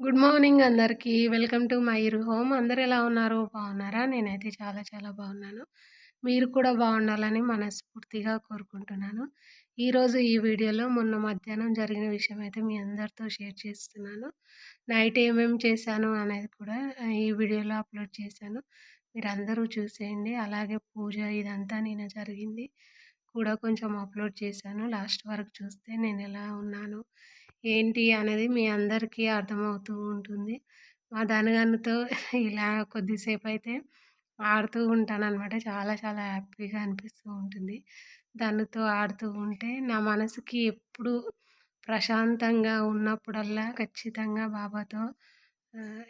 Good morning అందరికీ. Welcome to my ఇరు home. అందరు ఎలా ఉన్నారు? బాగున్నారా? నేనైతే చాలా చాలా బాగున్నాను. మీరు కూడా బాగుండాలని మనస్ఫూర్తిగా కోరుకుంటున్నాను. ఈరోజు ఈ వీడియోలో మొన్న మధ్యాహ్నం జరిగిన విషయం అయితే మీ అందరితో షేర్ చేస్తున్నాను. నైట్ ఏమేమి చేశాను అనేది కూడా ఈ వీడియోలో అప్లోడ్ చేశాను. మీరందరూ చూసేయండి. అలాగే పూజ ఇదంతా నేను జరిగింది కూడా కొంచెం అప్లోడ్ చేశాను. లాస్ట్ వరకు చూస్తే నేను ఎలా ఉన్నాను ఏంటి అనేది మీ అందరికీ అర్థమవుతూ ఉంటుంది. మా ధనగన్నుతో ఇలా కొద్దిసేపు అయితే ఆడుతూ ఉంటాననమాట. చాలా చాలా హ్యాపీగా అనిపిస్తూ ఉంటుంది. దానితో ఆడుతూ ఉంటే నా మనసుకి ఎప్పుడు ప్రశాంతంగా ఉన్నప్పుడల్లా ఖచ్చితంగా బాబాతో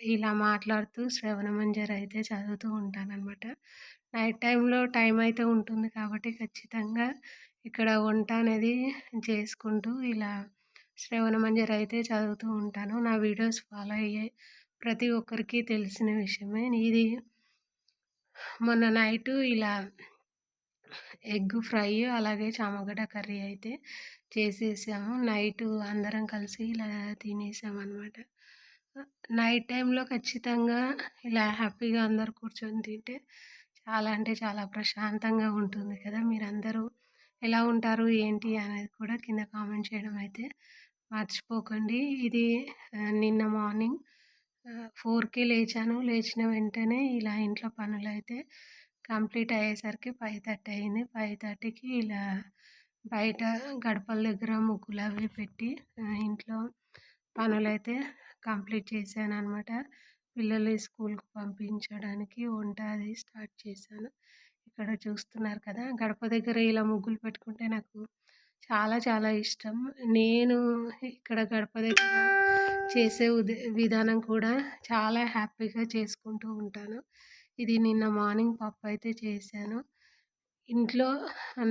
ఇలా మాట్లాడుతూ శ్రవణమంజరి అయితే చదువుతూ ఉంటాననమాట. నైట్ టైంలో టైం అయితే ఉంటుంది కాబట్టి ఖచ్చితంగా ఇక్కడ వంట అనేది చేసుకుంటూ ఇలా శ్రవణమంజరి అయితే చదువుతూ ఉంటాను. నా వీడియోస్ ఫాలో అయ్యే ప్రతి ఒక్కరికి తెలిసిన విషయమే. ఇది మొన్న నైటు ఇలా ఎగ్ ఫ్రై అలాగే చామగడ్డ కర్రీ అయితే చేసేసాము. నైటు అందరం కలిసి ఇలా తినేసామన్నమాట. నైట్ టైంలో ఖచ్చితంగా ఇలా హ్యాపీగా అందరు కూర్చొని తింటే చాలా అంటే చాలా ప్రశాంతంగా ఉంటుంది కదా! మీరందరూ ఎలా ఉంటారు ఏంటి అనేది కూడా కింద కామెంట్ చేయడం అయితే మర్చిపోకండి. ఇది నిన్న మార్నింగ్ ఫోర్‌కి లేచాను. లేచిన వెంటనే ఇలా ఇంట్లో పనులైతే కంప్లీట్ అయ్యేసరికి ఫైవ్ థర్టీ అయింది. ఫైవ్ థర్టీకి ఇలా బయట గడపల దగ్గర ముగ్గులు అవి పెట్టి ఇంట్లో పనులైతే కంప్లీట్ చేశాను అనమాట పిల్లలు స్కూల్‌కి పంపించడానికి వంట అది స్టార్ట్ చేశాను. ఇక్కడ చూస్తున్నారు కదా! గడప దగ్గర ఇలా ముగ్గులు పెట్టుకుంటే నాకు చాలా చాలా ఇష్టం. నేను ఇక్కడ గడప దగ్గర చేసే ఉద విధానం కూడా చాలా హ్యాపీగా చేసుకుంటూ ఉంటాను. ఇది నిన్న మార్నింగ్ పప్పు అయితే చేశాను. ఇంట్లో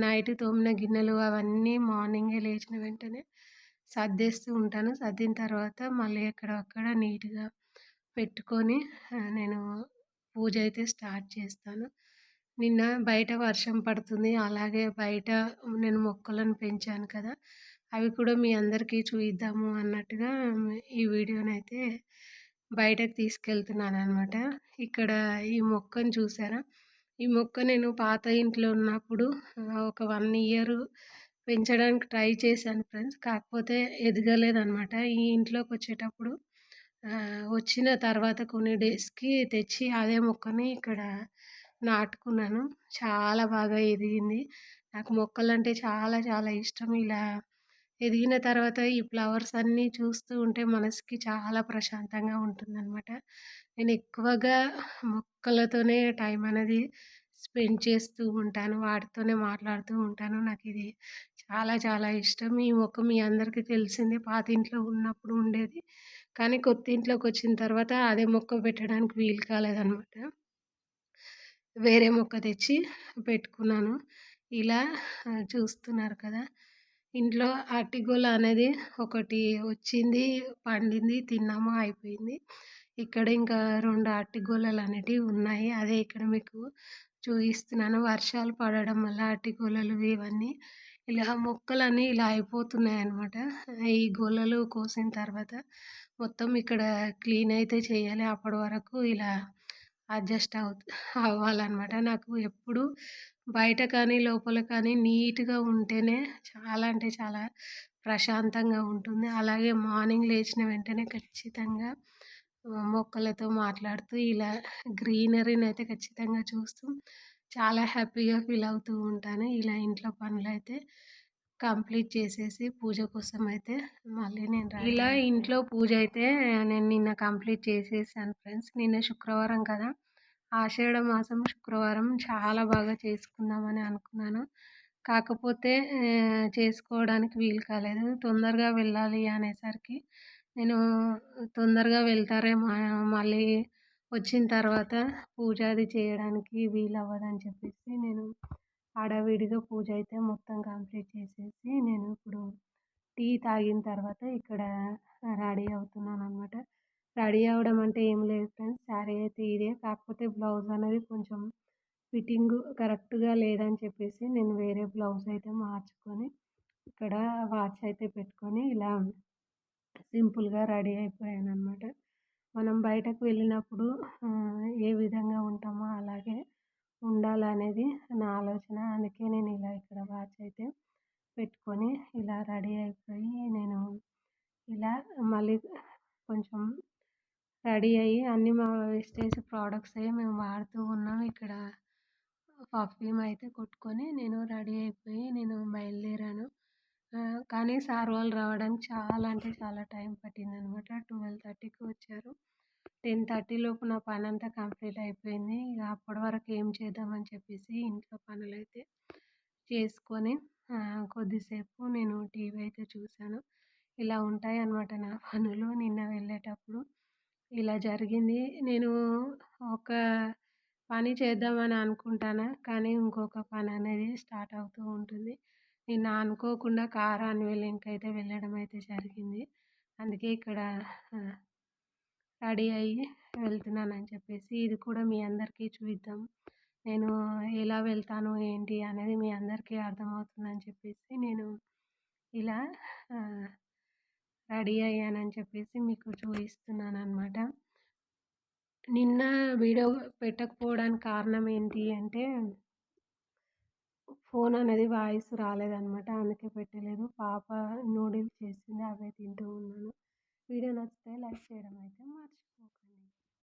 నైట్ తోమిన గిన్నెలు అవన్నీ మార్నింగే లేచిన వెంటనే సర్దేస్తూ ఉంటాను. సర్దిన తర్వాత మళ్ళీ ఎక్కడక్కడ నీట్‌గా పెట్టుకొని నేను పూజ అయితే స్టార్ట్ చేస్తాను. నిన్న బయట వర్షం పడుతుంది. అలాగే బయట నేను మొక్కలను పెంచాను కదా! అవి కూడా మీ అందరికీ చూయిద్దాము అన్నట్టుగా ఈ వీడియోనైతే బయటకు తీసుకెళ్తున్నాను అనమాట. ఇక్కడ ఈ మొక్కను చూసారా? ఈ మొక్క నేను పాత ఇంట్లో ఉన్నప్పుడు ఒక వన్ ఇయర్ పెంచడానికి ట్రై చేశాను ఫ్రెండ్స్. కాకపోతే ఎదగలేదనమాట. ఈ ఇంట్లోకి వచ్చేటప్పుడు వచ్చిన తర్వాత కొన్ని డేస్‌కి తెచ్చి అదే మొక్కని ఇక్కడ నాటుకున్నాను. చాలా బాగా ఎదిగింది. నాకు మొక్కలు అంటే చాలా చాలా ఇష్టం. ఇలా ఎదిగిన తర్వాత ఈ ఫ్లవర్స్ అన్నీ చూస్తూ ఉంటే మనసుకి చాలా ప్రశాంతంగా ఉంటుందన్నమాట. నేను ఎక్కువగా మొక్కలతోనే టైం అనేది స్పెండ్ చేస్తూ ఉంటాను. వాటితోనే మాట్లాడుతూ ఉంటాను. నాకు ఇది చాలా చాలా ఇష్టం. ఈ మొక్క మీ అందరికీ తెలిసిందే పాత ఇంట్లో ఉన్నప్పుడు ఉండేది. కానీ కొత్త ఇంట్లోకి వచ్చిన తర్వాత అదే మొక్క పెట్టడానికి వీలు కాలేదన్నమాట. వేరే మొక్క తెచ్చి పెట్టుకున్నాను. ఇలా చూస్తున్నారు కదా! ఇంట్లో అరటిగోల అనేది ఒకటి వచ్చింది, పండింది, తిన్నాము అయిపోయింది. ఇక్కడ ఇంకా రెండు అరటిగోలలు అనేటివి ఉన్నాయి. అదే ఇక్కడ మీకు చూపిస్తున్నాను. వర్షాలు పడడం వల్ల అరటిగోలలు ఇవన్నీ ఇలా మొక్కలన్నీ ఇలా అయిపోతున్నాయి అన్నమాట. ఈ గోలలు కోసిన తర్వాత మొత్తం ఇక్కడ క్లీన్ అయితే చేయాలి. అప్పటి వరకు ఇలా అడ్జస్ట్ అవు అవ్వాలన్నమాట. నాకు ఎప్పుడు బయట కానీ లోపల కానీ నీట్‌గా ఉంటేనే చాలా అంటే చాలా ప్రశాంతంగా ఉంటుంది. అలాగే మార్నింగ్ లేచిన వెంటనే ఖచ్చితంగా మొక్కలతో మాట్లాడుతూ ఇలా గ్రీనరీని అయితే ఖచ్చితంగా చూస్తూ చాలా హ్యాపీగా ఫీల్ అవుతూ ఉంటాను. ఇలా ఇంట్లో పనులైతే కంప్లీట్ చేసేసి పూజ కోసం అయితే మళ్ళీ నేను ఇలా ఇంట్లో పూజ అయితే నేను నిన్న కంప్లీట్ చేసేసాను ఫ్రెండ్స్. నిన్న శుక్రవారం కదా! ఆషాఢ మాసం శుక్రవారం చాలా బాగా చేసుకుందామని అనుకున్నాను. కాకపోతే చేసుకోవడానికి వీలు కాలేదు. తొందరగా వెళ్ళాలి అనేసరికి నేను తొందరగా వెళ్తారేమో మళ్ళీ వచ్చిన తర్వాత పూజ అది చేయడానికి వీలు అవ్వదని చెప్పేసి నేను హడావిడిగా పూజ అయితే మొత్తం కంప్లీట్ చేసేసి నేను ఇప్పుడు టీ తాగిన తర్వాత ఇక్కడ రెడీ అవుతున్నాను అనమాట. రెడీ అవ్వడం అంటే ఏం లేదు ఫ్రెండ్స్ శారీ అయితే ఇదే కాకపోతే బ్లౌజ్ అనేది కొంచెం ఫిట్టింగ్ కరెక్ట్గా లేదని చెప్పేసి నేను వేరే బ్లౌజ్ అయితే మార్చుకొని ఇక్కడ వాచ్ అయితే పెట్టుకొని ఇలా సింపుల్గా రెడీ అయిపోయాను అనమాట మనం బయటకు వెళ్ళినప్పుడు ఏ విధంగా ఉంటామో అలాగే ఉండాలనేది నా ఆలోచన. అందుకే నేను ఇలా ఇక్కడ వాచ్ అయితే పెట్టుకొని ఇలా రెడీ అయిపోయి నేను ఇలా మళ్ళీ కొంచెం రెడీ అయ్యి అన్నీ మా వేస్టేజ్ ప్రోడక్ట్స్ మేము వాడుతూ ఉన్నాం. ఇక్కడ పర్ఫ్యూమ్ అయితే కొట్టుకొని నేను రెడీ అయిపోయి నేను బయలుదేరాను. కానీ సార్ వాళ్ళు రావడానికి చాలా అంటే చాలా టైం పట్టింది అనమాట ట్వెల్వ్ థర్టీకి వచ్చారు. టెన్ థర్టీ లోపు నా పని అంతా కంప్లీట్ అయిపోయింది. ఇక అప్పటి వరకు ఏం చేద్దామని చెప్పేసి ఇంట్లో పనులు అయితే చేసుకొని కొద్దిసేపు నేను టీవీ అయితే చూశాను. ఇలా ఉంటాయి అన్నమాట నా పనులు. నిన్న వెళ్ళేటప్పుడు ఇలా జరిగింది. నేను ఒక పని చేద్దామని అనుకుంటాను కానీ ఇంకొక పని అనేది స్టార్ట్ అవుతూ ఉంటుంది. నిన్న అనుకోకుండా కార్ అన్వీలింగ్కి అయితే వెళ్ళడం అయితే జరిగింది. అందుకే ఇక్కడ రెడీ అయ్యి వెళ్తున్నానని చెప్పేసి ఇది కూడా మీ అందరికీ చూపిద్దాం నేను ఎలా వెళ్తాను ఏంటి అనేది మీ అందరికీ అర్థమవుతుందని చెప్పేసి నేను ఇలా రెడీ అయ్యానని చెప్పేసి మీకు చూపిస్తున్నాను అనమాట నిన్న వీడియో పెట్టకపోవడానికి కారణం ఏంటి అంటే ఫోన్ అనేది వాయిస్ రాలేదనమాట అందుకే పెట్టలేదు. పాప నూడిల్స్ చేసింది అవే తింటూ ఉన్నాను. వీడియో నచ్చితే లైక్ చేయడం అయితే మర్చిపోకండి